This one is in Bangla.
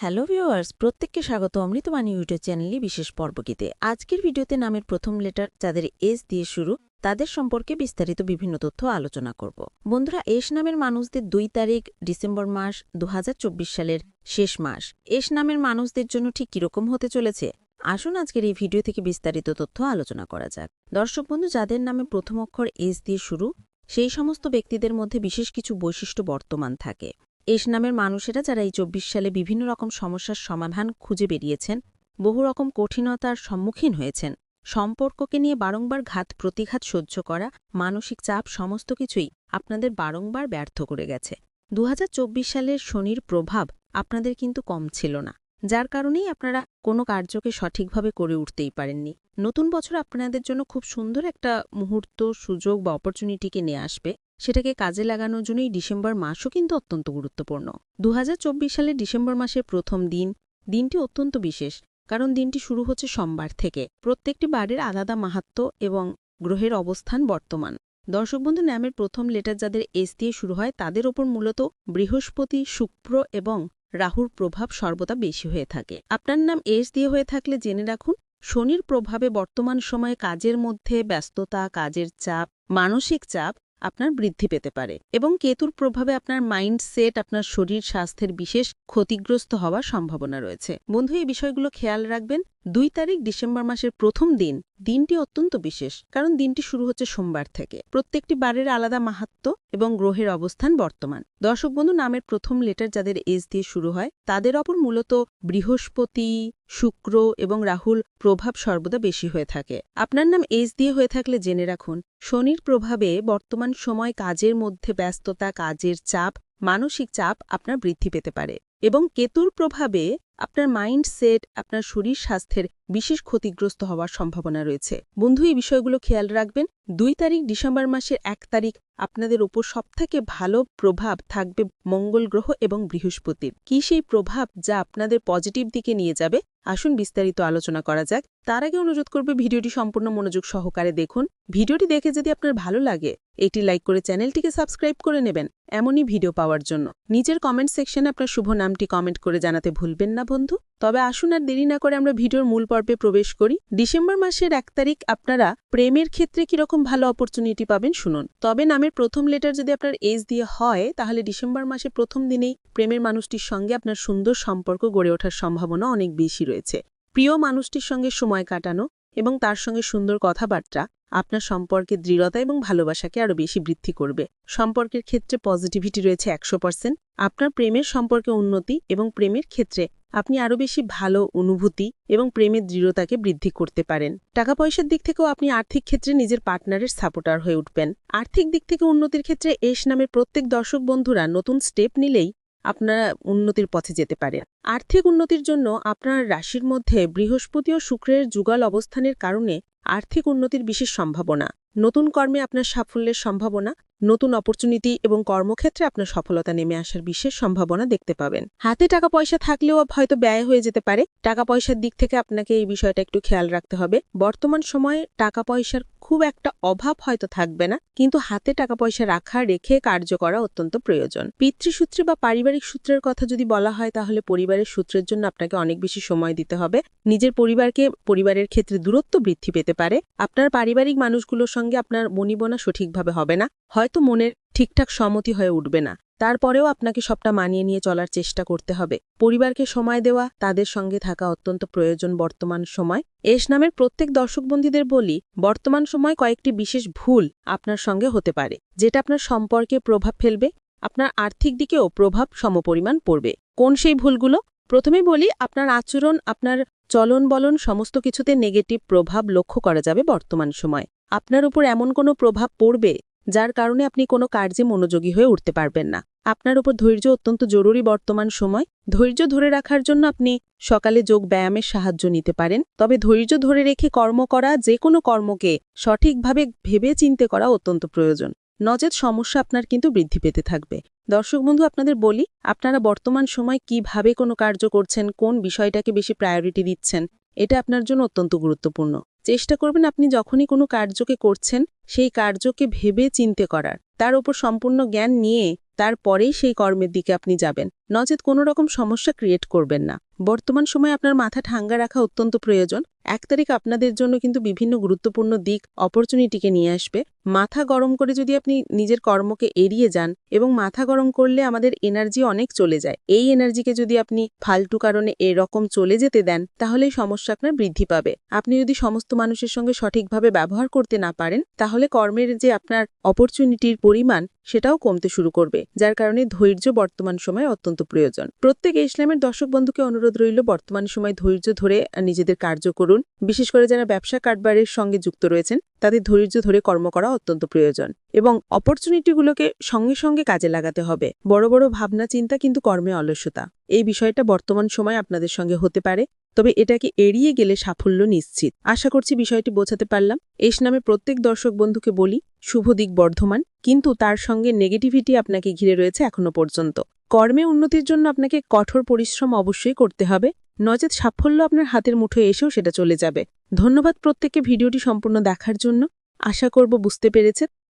হ্যালো ভিউয়ার্স, প্রত্যেককে স্বাগত। অমৃতবাণী ইউটিউব চ্যানেলে বিশেষ পর্বকিতে আজকের ভিডিওতে নামের প্রথম লেটার যাদের এস দিয়ে শুরু, তাদের সম্পর্কে বিস্তারিত বিভিন্ন তথ্য আলোচনা করব। বন্ধুরা, এস নামের মানুষদের দুই তারিখ, ডিসেম্বর মাস দু হাজার চব্বিশ সালের শেষ মাস। এস নামের মানুষদের জন্য ঠিক কীরকম হতে চলেছে? আসুন আজকের এই ভিডিও থেকে বিস্তারিত তথ্য আলোচনা করা যাক। দর্শক বন্ধু, যাদের নামে প্রথম অক্ষর এস দিয়ে শুরু, সেই সমস্ত ব্যক্তিদের মধ্যে বিশেষ কিছু বৈশিষ্ট্য বর্তমান থাকে। এস নামের মানুষেরা যারা এই চব্বিশ সালে বিভিন্ন রকম সমস্যার সমাধান খুঁজে বেরিয়েছেন, বহু রকম কঠিনতার সম্মুখীন হয়েছেন। সম্পর্ককে নিয়ে বারংবার ঘাত প্রতিঘাত সহ্য করা, মানসিক চাপ সমস্ত কিছুই আপনাদের বারংবার ব্যর্থ করে গেছে। দু হাজার চব্বিশ সালের শনির প্রভাব আপনাদের কিন্তু কম ছিল না, যার কারণেই আপনারা কোনো কার্যকে সঠিকভাবে করে উঠতেই পারেননি। নতুন বছর আপনাদের জন্য খুব সুন্দর একটা মুহূর্ত, সুযোগ বা অপরচুনিটিকে নিয়ে আসবে। সেটাকে কাজে লাগানোর জন্যই ডিসেম্বর মাসও কিন্তু অত্যন্ত গুরুত্বপূর্ণ। দু সালের ডিসেম্বর মাসের প্রথম দিন, দিনটি অত্যন্ত বিশেষ, কারণ দিনটি শুরু হচ্ছে সোমবার থেকে। প্রত্যেকটি বারের আলাদা মাহাত্ম এবং গ্রহের অবস্থান বর্তমান। দর্শক বন্ধু নামের প্রথম লেটার যাদের এস দিয়ে শুরু হয়, তাদের ওপর মূলত বৃহস্পতি, শুক্র এবং রাহুর প্রভাব সর্বদা বেশি হয়ে থাকে। আপনার নাম এস দিয়ে হয়ে থাকলে জেনে রাখুন, শনির প্রভাবে বর্তমান সময়ে কাজের মধ্যে ব্যস্ততা, কাজের চাপ, মানসিক চাপ আপনার বৃদ্ধি পেতে পারে এবং কেতুর প্রভাবে আপনার মাইন্ডসেট, আপনার শরীর স্বাস্থ্যের বিশেষ ক্ষতিগ্রস্ত হওয়ার সম্ভাবনা রয়েছে। বন্ধু, এই বিষয়গুলো খেয়াল রাখবেন। দুই তারিখ ডিসেম্বর মাসের প্রথম দিন দিনটি অত্যন্ত বিশেষ, কারণ দিনটি শুরু হচ্ছে সোমবার থেকে। প্রত্যেকটি বারের আলাদা মাহাত্ম এবং গ্রহের অবস্থান বর্তমান। দর্শক বন্ধু, নামের প্রথম লেটার যাদের এজ দিয়ে শুরু হয়, তাদের অপর মূলত বৃহস্পতি, শুক্র এবং রাহুল প্রভাব সর্বদা বেশি হয়ে থাকে। আপনার নাম এজ দিয়ে হয়ে থাকলে জেনে রাখুন, শনির প্রভাবে বর্তমান সময় কাজের মধ্যে ব্যস্ততা, কাজের চাপ, মানসিক চাপ আপনার বৃদ্ধি পেতে পারে এবং কেতুর প্রভাবে আপনার মাইন্ডসেট আপনার শরীর স্বাস্থ্যের বিশেষ ক্ষতিগ্রস্ত হওয়ার সম্ভাবনা রয়েছে। বন্ধু, এই বিষয়গুলো খেয়াল রাখবেন। দুই তারিখ ডিসেম্বর মাসের এক তারিখ আপনাদের ওপর সবথেকে ভালো প্রভাব থাকবে মঙ্গল গ্রহ এবং বৃহস্পতির। কি সেই প্রভাব যা আপনাদের পজিটিভ দিকে নিয়ে যাবে? আসুন বিস্তারিত আলোচনা করা যাক। তার আগে অনুরোধ করবে ভিডিওটি সম্পূর্ণ মনোযোগ সহকারে দেখুন। ভিডিওটি দেখে যদি আপনার ভালো লাগে, এটি লাইক করে চ্যানেলটিকে সাবস্ক্রাইব করে নেবেন। এমনই ভিডিও পাওয়ার জন্য। নিজের কমেন্ট সেকশনে আপনার শুভ নামটি কমেন্ট করে জানাতে ভুলবেন না, বন্ধু। তবে আসুন আর দেরি না করে আমরা ভিডিওর মূল পর্বে প্রবেশ করি। ডিসেম্বর মাসের এক তারিখ আপনারা প্রেমের ক্ষেত্রে কীরকম ভালো অপরচুনিটি পাবেন শুনুন। তবে নামের প্রথম লেটার যদি আপনার এজ দিয়ে হয়, তাহলে ডিসেম্বর মাসে প্রথম দিনেই প্রেমের মানুষটির সঙ্গে আপনার সুন্দর সম্পর্ক গড়ে ওঠার সম্ভাবনা অনেক বেশি রয়েছে। প্রিয় মানুষটির সঙ্গে সময় কাটানো এবং তার সঙ্গে সুন্দর কথাবার্তা আপনার সম্পর্কের দৃঢ়তা এবং ভালোবাসাকে আরও বেশি বৃদ্ধি করবে। সম্পর্কের ক্ষেত্রে পজিটিভিটি রয়েছে একশো পার্সেন্ট আপনার প্রেমের সম্পর্কে উন্নতি এবং প্রেমের ক্ষেত্রে আপনি আরও বেশি ভালো অনুভূতি এবং প্রেমের দৃঢ়তাকে বৃদ্ধি করতে পারেন। টাকা পয়সার দিক থেকেও আপনি আর্থিক ক্ষেত্রে নিজের পার্টনারের সাপোর্টার হয়ে উঠবেন। আর্থিক দিক থেকে উন্নতির ক্ষেত্রে এস নামের প্রত্যেক দর্শক বন্ধুরা নতুন স্টেপ নিলেই আপনারা উন্নতির পথে যেতে পারেন। আর্থিক উন্নতির জন্য আপনার রাশির মধ্যে বৃহস্পতি ও শুক্রের যুগল অবস্থানের কারণে আর্থিক উন্নতির বিশেষ সম্ভাবনা। নতুন কর্মে আপনার সাফল্যের সম্ভাবনা, নতুন অপরচুনিটি এবং কর্মক্ষেত্রে আপনার সফলতা নেমে আসার বিশেষ সম্ভাবনা দেখতে পাবেন। হাতে টাকা পয়সা থাকলেও হয়তো ব্যয় হয়ে যেতে পারে। টাকা পয়সার দিক থেকে আপনাকে এই বিষয়টা একটু খেয়াল রাখতে হবে। বর্তমান সময়ে টাকা পয়সার খুব একটা অভাব হয়তো থাকবে না, কিন্তু হাতে টাকা পয়সা রাখা, রেখে কার্য করা অত্যন্ত প্রয়োজন। পিতৃসূত্রে বা পারিবারিক সূত্রের কথা যদি বলা হয়, তাহলে পরিবারের সূত্রের জন্য আপনাকে অনেক বেশি সময় দিতে হবে। নিজের পরিবারকে, পরিবারের ক্ষেত্রে দূরত্ব বৃদ্ধি পেতে পারে। আপনার পারিবারিক মানুষগুলোর সঙ্গে আপনার মনিবনা সঠিকভাবে হবে না। হয়তো মনের ঠিকঠাক সম্মতি হয়ে উঠবে না। তারপরেও আপনাকে সবটা মানিয়ে নিয়ে চলার চেষ্টা করতে হবে। পরিবারকে সময় দেওয়া, তাদের সঙ্গে থাকা অত্যন্ত প্রয়োজন বর্তমান সময়। এস নামের প্রত্যেক দর্শকবন্দীদের বলি, বর্তমান সময় কয়েকটি বিশেষ ভুল আপনার সঙ্গে হতে পারে, যেটা আপনার সম্পর্কে প্রভাব ফেলবে, আপনার আর্থিক দিকেও প্রভাব সমপরিমাণ পড়বে। কোন সেই ভুলগুলো? প্রথমে বলি, আপনার আচরণ, আপনার চলন বলন সমস্ত কিছুতে নেগেটিভ প্রভাব লক্ষ্য করা যাবে বর্তমান সময়। আপনার উপর এমন কোনো প্রভাব পড়বে যার কারণে আপনি কোনো কার্যে মনোযোগী হয়ে উঠতে পারবেন না। আপনার উপর ধৈর্য অত্যন্ত জরুরি বর্তমান সময়। ধৈর্য ধরে রাখার জন্য আপনি সকালে যোগ ব্যায়ামের সাহায্য নিতে পারেন। তবে ধৈর্য ধরে রেখে কর্ম করা, যে কোনো কর্মকে সঠিকভাবে ভেবে চিনতে করা অত্যন্ত প্রয়োজন। নচেত সমস্যা আপনার কিন্তু বৃদ্ধি পেতে থাকবে। দর্শক বন্ধু, আপনাদের বলি, আপনারা বর্তমান সময় কীভাবে কোনো কার্য করছেন, কোন বিষয়টাকে বেশি প্রায়োরিটি দিচ্ছেন, এটা আপনার জন্য অত্যন্ত গুরুত্বপূর্ণ। চেষ্টা করবেন আপনি যখনই কোনো কার্যকে করছেন, সেই কার্যকে ভেবে চিনতে করার। তার উপর সম্পূর্ণ জ্ঞান নিয়ে তারপরেই সেই কর্মের দিকে আপনি যাবেন। নচেত কোনো রকম সমস্যা ক্রিয়েট করবেন না। বর্তমান সময়ে আপনার মাথা ঠাঙ্গা রাখা অত্যন্ত প্রয়োজন। এক তারিখ আপনাদের জন্য কিন্তু বিভিন্ন গুরুত্বপূর্ণ দিক অপরচুনিটিকে নিয়ে আসবে। মাথা গরম করে যদি আপনি নিজের কর্মকে এড়িয়ে যান এবং মাথা গরম করলে আমাদের এনার্জি অনেক চলে যায়। এই এনার্জিকে যদি আপনি ফালতু কারণে এরকম চলে যেতে দেন, তাহলে সমস্যা আপনার বৃদ্ধি পাবে। আপনি যদি সমস্ত মানুষের সঙ্গে সঠিকভাবে ব্যবহার করতে না পারেন, তাহলে কর্মের যে আপনার অপরচুনিটির পরিমাণ, সেটাও কমতে শুরু করবে, যার কারণে ধৈর্য বর্তমান সময়ে অত্যন্ত প্রয়োজন। প্রত্যেক ইসলামের দর্শক বন্ধুকে অনুরোধ রইল, বর্তমান সময় ধৈর্য ধরে নিজেদের কার্য করুন। বিশেষ করে যারা ব্যবসা কারবারের সঙ্গে যুক্ত রয়েছেন, তাদের ধৈর্য ধরে কর্ম করা অত্যন্ত প্রয়োজন এবং অপরচুনিটিগুলোকে সঙ্গে সঙ্গে কাজে লাগাতে হবে। বড় বড় ভাবনা চিন্তা কিন্তু কর্মে অলস্যতা এই বিষয়টা বর্তমান সময় আপনাদের সঙ্গে হতে পারে, তবে এটাকে এড়িয়ে গেলে সাফল্য নিশ্চিত। আশা করছি বিষয়টি বোঝাতে পারলাম। এস নামে প্রত্যেক দর্শক বন্ধুকে বলি, শুভ দিক বর্ধমান, কিন্তু তার সঙ্গে নেগেটিভিটি আপনাকে ঘিরে রয়েছে এখনও পর্যন্ত। কর্মে উন্নতির জন্য আপনাকে কঠোর পরিশ্রম অবশ্যই করতে হবে। নচেত সাফল্য আপনার হাতের মুঠোয় এসেও সেটা চলে যাবে। ধন্যবাদ প্রত্যেককে ভিডিওটি সম্পূর্ণ দেখার জন্য। আশা করব বুঝতে পেরেছে